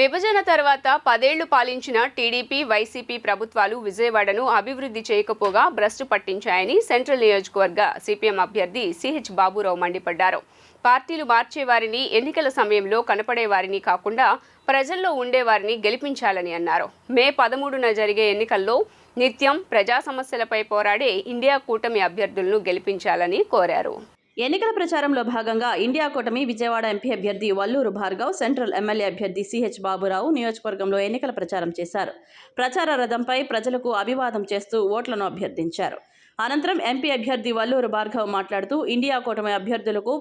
విభజన తర్వాత పదేళ్ళు పాలించిన టీడీపీ వైసీపీ ప్రభుత్వాలు విజయవాడను అభివృద్ధి చేయకపోగా భ్రష్టు పట్టించాయని సెంట్రల్ నియోజకవర్గ సిపిఎం అభ్యర్థి సిహెచ్ బాబురావు మండిపడ్డారు. పార్టీలు మార్చేవారిని ఎన్నికల సమయంలో కనపడే వారిని కాకుండా ప్రజల్లో ఉండేవారిని గెలిపించాలని అన్నారు. మే పదమూడున జరిగే ఎన్నికల్లో నిత్యం ప్రజా సమస్యలపై పోరాడే ఇండియా కూటమి అభ్యర్థులను గెలిపించాలని కోరారు. ఎన్నికల ప్రచారంలో భాగంగా ఇండియా కూటమి విజయవాడ ఎంపీ అభ్యర్థి వల్లూరు భార్గవ్ సెంట్రల్ ఎమ్మెల్యే అభ్యర్థి సిహెచ్ బాబురావు నియోజకవర్గంలో ఎన్నికల ప్రచారం చేశారు. ప్రచార రథంపై ప్రజలకు అభివాదం చేస్తూ ఓట్లను అభ్యర్థించారు. అనంతరం ఎంపీ అభ్యర్థి వల్లూరు భార్గవ్ మాట్లాడుతూ ఇండియా కూటమి అభ్యర్థులకు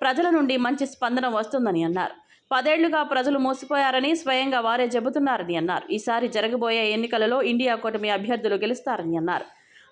ప్రజల నుండి మంచి స్పందన వస్తుందని అన్నారు. పదేళ్ళుగా ప్రజలు మోసపోయారని స్వయంగా వారే చెబుతున్నారని అన్నారు. ఈసారి జరగబోయే ఎన్నికలలో ఇండియా కూటమి అభ్యర్థులు గెలుస్తారని అన్నారు.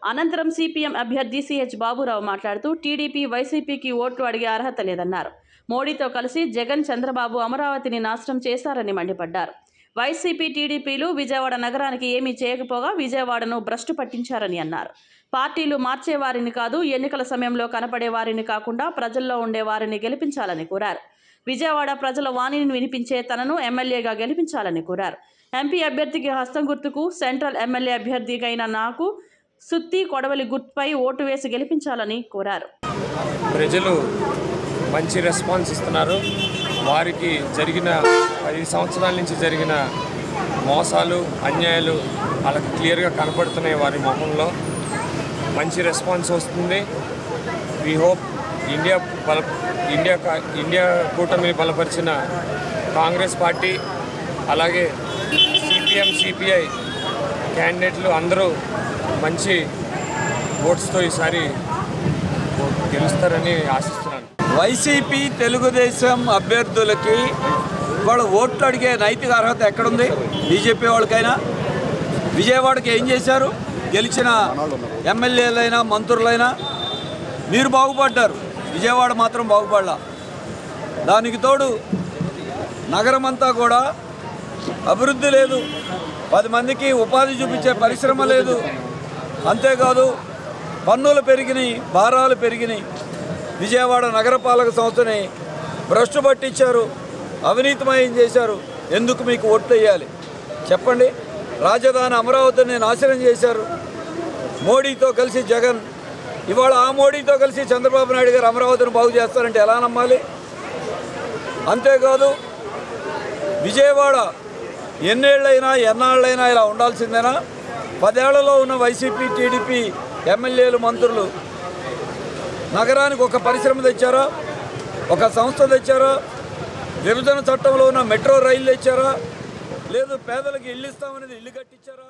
అనంతరం సిపిఎం అభ్యర్థి సిహెచ్ బాబురావు మాట్లాడుతూ టీడీపీ వైసీపీకి ఓట్లు అడిగే అర్హత లేదన్నారు. మోడీతో కలిసి జగన్ చంద్రబాబు అమరావతిని నాశనం చేశారని మండిపడ్డారు. వైసీపీ టీడీపీలు విజయవాడ నగరానికి ఏమీ చేయకపోగా విజయవాడను భ్రష్టు పట్టించారని అన్నారు. పార్టీలు మార్చేవారిని కాదు ఎన్నికల సమయంలో కనపడే వారిని కాకుండా ప్రజల్లో ఉండే వారిని గెలిపించాలని కోరారు. విజయవాడ ప్రజల వాణిని వినిపించే తనను ఎమ్మెల్యేగా గెలిపించాలని కోరారు. ఎంపీ అభ్యర్థికి హస్తం గుర్తుకు సెంట్రల్ ఎమ్మెల్యే అభ్యర్థిగైన నాకు సుత్తి కొడవలి గుర్తుపై ఓటు వేసి గెలిపించాలని కోరారు. ప్రజలు మంచి రెస్పాన్స్ ఇస్తున్నారు. వారికి జరిగిన పది సంవత్సరాల నుంచి జరిగిన మోసాలు అన్యాయాలు వాళ్ళకి క్లియర్గా కనపడుతున్నాయి వారి మొహంలో. మంచి రెస్పాన్స్ వస్తుంది. వీ హోప్ ఇండియా బల ఇండియా ఇండియా కూటమిని బలపరిచిన కాంగ్రెస్ పార్టీ అలాగే సిపిఎం సిపిఐ క్యాండిడేట్లు అందరూ మంచి ఓట్స్తో ఈసారి గెలుస్తారని ఆశిస్తున్నాను. వైసీపీ తెలుగుదేశం అభ్యర్థులకి వాళ్ళు ఓట్లు అడిగే నైతిక అర్హత ఎక్కడుంది? బీజేపీ వాళ్ళకైనా? విజయవాడకి ఏం చేశారు? గెలిచిన ఎమ్మెల్యేలైనా మంత్రులైనా? మీరు బాగుపడ్డారు. విజయవాడ మాత్రం బాగుపడలా. దానికి తోడు నగరం అంతా కూడా అభివృద్ధి లేదు. పది మందికి ఉపాధి చూపించే పరిశ్రమ లేదు. అంతేకాదు పన్నులు పెరిగినాయి భారాలు పెరిగినాయి. విజయవాడ నగరపాలక సంస్థని భ్రష్టు పట్టించారు అవినీతిమయం చేశారు. ఎందుకు మీకు ఓట్లు వేయాలి? చెప్పండి. రాజధాని అమరావతిని నాశనం చేశారు. మోడీతో కలిసి జగన్. ఇవాళ ఆ మోడీతో కలిసి చంద్రబాబు నాయుడు గారు అమరావతిని బాగు చేస్తారంటే ఎలా నమ్మాలి? అంతేకాదు విజయవాడ ఎన్నేళ్ళైనా ఎన్నాళ్ళైనా ఇలా ఉండాల్సిందేనా? పదేళ్ళలో ఉన్న వైసీపీ టీడీపీ ఎమ్మెల్యేలు మంత్రులు నగరానికి ఒక పరిశ్రమ తెచ్చారా? ఒక సంస్థ తెచ్చారా? విభజన చట్టంలో ఉన్న మెట్రో రైలు తెచ్చారా? లేదు పేదలకు ఇల్లు ఇస్తామనేది ఇల్లు కట్టించారా?